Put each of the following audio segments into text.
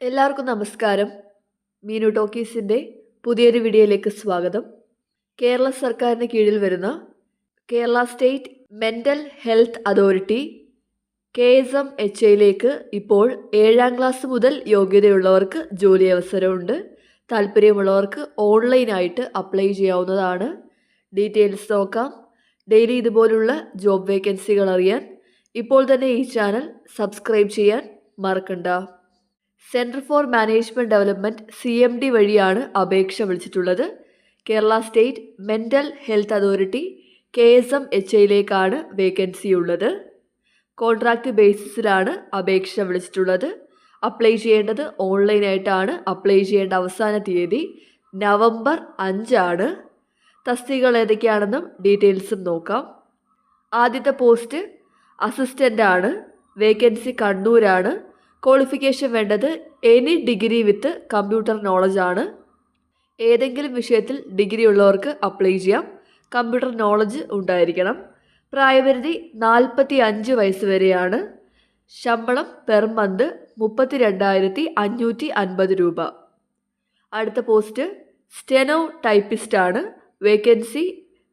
എല്ലാവർക്കും നമസ്കാരം. മീനു ടോക്കീസിന്റെ പുതിയൊരു വീഡിയോയിലേക്ക് സ്വാഗതം. കേരള സർക്കാരിന് കീഴിൽ വരുന്ന Kerala state mental health authority K S M H ഐയിലേക്ക് ഇപ്പോൾ ഏഴാം ക്ലാസ് മുതൽ യോഗ്യതയുള്ളവർക്ക് ജോലി അവസരമുണ്ട് താല്പര്യമുള്ളവർക്ക് ഓൺലൈനായിട്ട് അപ്ലൈ ചെയ്യാവുന്നതാണ്. ഡീറ്റെയിൽസ് നോക്കാം. ഡെയിലി ഇതുപോലുള്ള ജോബ് വേക്കൻസികൾ അറിയാൻ ഇപ്പോൾ തന്നെ ഈ ചാനൽ സബ്സ്ക്രൈബ് ചെയ്യാൻ മറക്കണ്ട. Centre for management development C M D വഴിയാണ് അപേക്ഷ വിളിച്ചിട്ടുള്ളത്. Kerala state mental health authority K S M H ഐയിലേക്കാണ് vacancy ഉള്ളത്. കോൺട്രാക്റ്റ് ബേസിസിലാണ് അപേക്ഷ വിളിച്ചിട്ടുള്ളത്. അപ്ലൈ ചെയ്യേണ്ടത് ഓൺലൈനായിട്ടാണ്. അപ്ലൈ ചെയ്യേണ്ട അവസാന തീയതി നവംബർ അഞ്ചാണ്. തസ്തികകൾ ഏതൊക്കെയാണെന്നും ഡീറ്റെയിൽസും നോക്കാം. ആദ്യത്തെ പോസ്റ്റ് അസിസ്റ്റന്റ് ആണ് വേക്കൻസി കണ്ണൂരാണ്. ക്വാളിഫിക്കേഷൻ വേണ്ടത് any degree with computer knowledge ആണ്. ഏതെങ്കിലും വിഷയത്തിൽ ഡിഗ്രി ഉള്ളവർക്ക് അപ്ലൈ ചെയ്യാം. കമ്പ്യൂട്ടർ നോളജ് ഉണ്ടായിരിക്കണം. പ്രായപരിധി നാൽപ്പത്തി അഞ്ച് വയസ്സ് വരെയാണ്. ശമ്പളം പെർ മന്ത് മുപ്പത്തി രണ്ടായിരത്തി അഞ്ഞൂറ്റി അൻപത് രൂപ. അടുത്ത പോസ്റ്റ് സ്റ്റെനോ ടൈപ്പിസ്റ്റ് ആണ്. വേക്കൻസി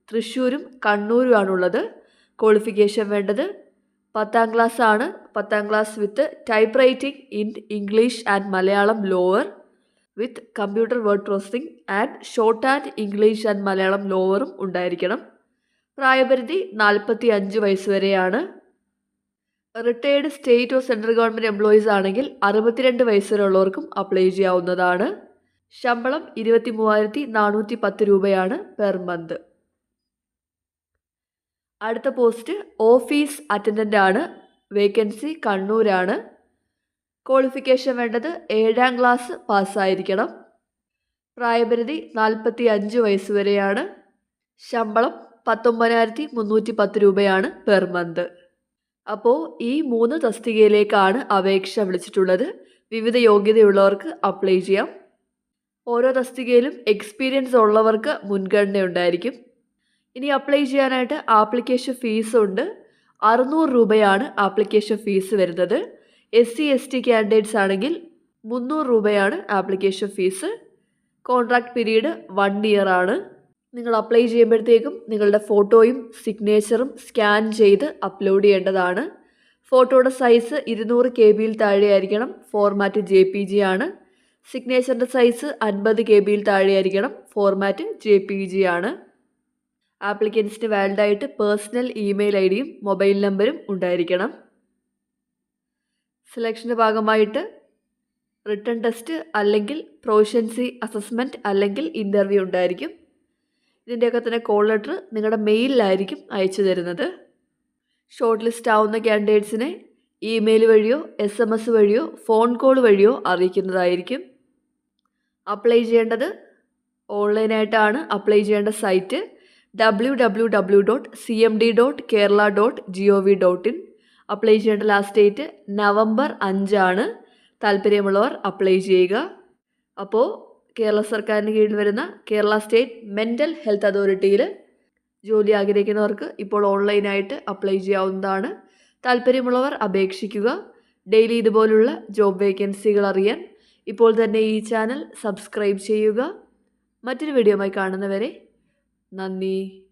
തൃശ്ശൂരും കണ്ണൂരുമാണുള്ളത് ക്വാളിഫിക്കേഷൻ വേണ്ടത് പത്താം ക്ലാസ് ആണ് പത്താം class with type writing in English and Malayalam lower with computer word processing and short and English and Malayalam ലോവറും ഉണ്ടായിരിക്കണം. പ്രായപരിധി നാൽപ്പത്തി അഞ്ച് വയസ്സ് വരെയാണ്. Retired state of central government employees ആണെങ്കിൽ അറുപത്തിരണ്ട് വയസ്സ് വരെയുള്ളവർക്കും അപ്ലൈ ചെയ്യാവുന്നതാണ്. ശമ്പളം ഇരുപത്തി മൂവായിരത്തി നാനൂറ്റി പത്ത് രൂപയാണ് പെർ മന്ത് അടുത്ത പോസ്റ്റ് ഓഫീസ് അറ്റൻഡന്റ് ആണ്. വേക്കൻസി കണ്ണൂരാണ്. ക്വാളിഫിക്കേഷൻ വേണ്ടത് ഏഴാം ക്ലാസ് പാസ്സായിരിക്കണം പ്രായപരിധി നാൽപ്പത്തി അഞ്ച് വയസ്സ് വരെയാണ്. ശമ്പളം പത്തൊമ്പതിനായിരത്തി മുന്നൂറ്റി പത്ത് രൂപയാണ് പെർ മന്ത് അപ്പോൾ ഈ മൂന്ന് തസ്തികയിലേക്കാണ് അപേക്ഷ വിളിച്ചിട്ടുള്ളത്. വിവിധ യോഗ്യതയുള്ളവർക്ക് അപ്ലൈ ചെയ്യാം. ഓരോ തസ്തികയിലും എക്സ്പീരിയൻസ് ഉള്ളവർക്ക് മുൻഗണന ഉണ്ടായിരിക്കും ഇനി അപ്ലൈ ചെയ്യാനായിട്ട് ആപ്ലിക്കേഷൻ ഫീസ് ഉണ്ട്. അറുന്നൂറ് രൂപയാണ് ആപ്ലിക്കേഷൻ ഫീസ് വരുന്നത്. S C S T candidates ആണെങ്കിൽ മുന്നൂറ് രൂപയാണ് application fees contract period one year ആണ്. നിങ്ങൾ അപ്ലൈ ചെയ്യുമ്പോഴത്തേക്കും നിങ്ങളുടെ ഫോട്ടോയും സിഗ്നേച്ചറും സ്കാൻ ചെയ്ത് അപ്ലോഡ് ചെയ്യേണ്ടതാണ്. ഫോട്ടോയുടെ സൈസ് ഇരുന്നൂറ് കെ ബിയിൽ താഴെയായിരിക്കണം. ഫോർമാറ്റ് ജെ പി ജി ആണ്. സിഗ്നേച്ചറിന്റെ സൈസ് അൻപത് കെ ബിയിൽ താഴെയായിരിക്കണം. ഫോർമാറ്റ് ജെ പി ജി ആണ്. ആപ്ലിക്കൻസിന് വാലിഡായിട്ട് പേഴ്സണൽ ഇമെയിൽ ഐ ഡിയും മൊബൈൽ നമ്പരും ഉണ്ടായിരിക്കണം. സെലക്ഷന്റെ ഭാഗമായിട്ട് റിട്ടേൺ ടെസ്റ്റ് അല്ലെങ്കിൽ പ്രൊഫഷൻസി അസസ്മെന്റ് അല്ലെങ്കിൽ ഇന്റർവ്യൂ ഉണ്ടായിരിക്കും. ഇതിന്റെയൊക്കെ തന്നെ കോൾ ലെറ്റർ നിങ്ങളുടെ മെയിലിലായിരിക്കും അയച്ചു തരുന്നത്. ഷോർട്ട് ലിസ്റ്റ് ആവുന്ന ക്യാൻഡിഡേറ്റ്സിനെ ഇമെയിൽ വഴിയോ എസ് എം എസ് വഴിയോ ഫോൺ കോൾ വഴിയോ അറിയിക്കുന്നതായിരിക്കും. അപ്ലൈ ചെയ്യേണ്ടത് ഓൺലൈനായിട്ടാണ് അപ്ലൈ ചെയ്യേണ്ട site. W W W dot C M D dot Kerala dot G O V dot in apply ചെയ്യേണ്ട ലാസ്റ്റ് ഡേറ്റ് നവംബർ അഞ്ചാണ്. താല്പര്യമുള്ളവർ അപ്ലൈ ചെയ്യുക. അപ്പോൾ കേരള സർക്കാരിന് കീഴിൽ വരുന്ന കേരള സ്റ്റേറ്റ് മെന്റൽ ഹെൽത്ത് അതോറിറ്റിയിൽ ജോലി ആഗ്രഹിക്കുന്നവർക്ക് ഇപ്പോൾ ഓൺലൈനായിട്ട് അപ്ലൈ ചെയ്യാവുന്നതാണ്. താല്പര്യമുള്ളവർ അപേക്ഷിക്കുക. ഡെയിലി ഇതുപോലുള്ള ജോബ് വേക്കൻസികൾ അറിയാൻ ഇപ്പോൾ തന്നെ ഈ ചാനൽ സബ്സ്ക്രൈബ് ചെയ്യുക. മറ്റൊരു വീഡിയോയുമായി കാണുന്നവരെ 那你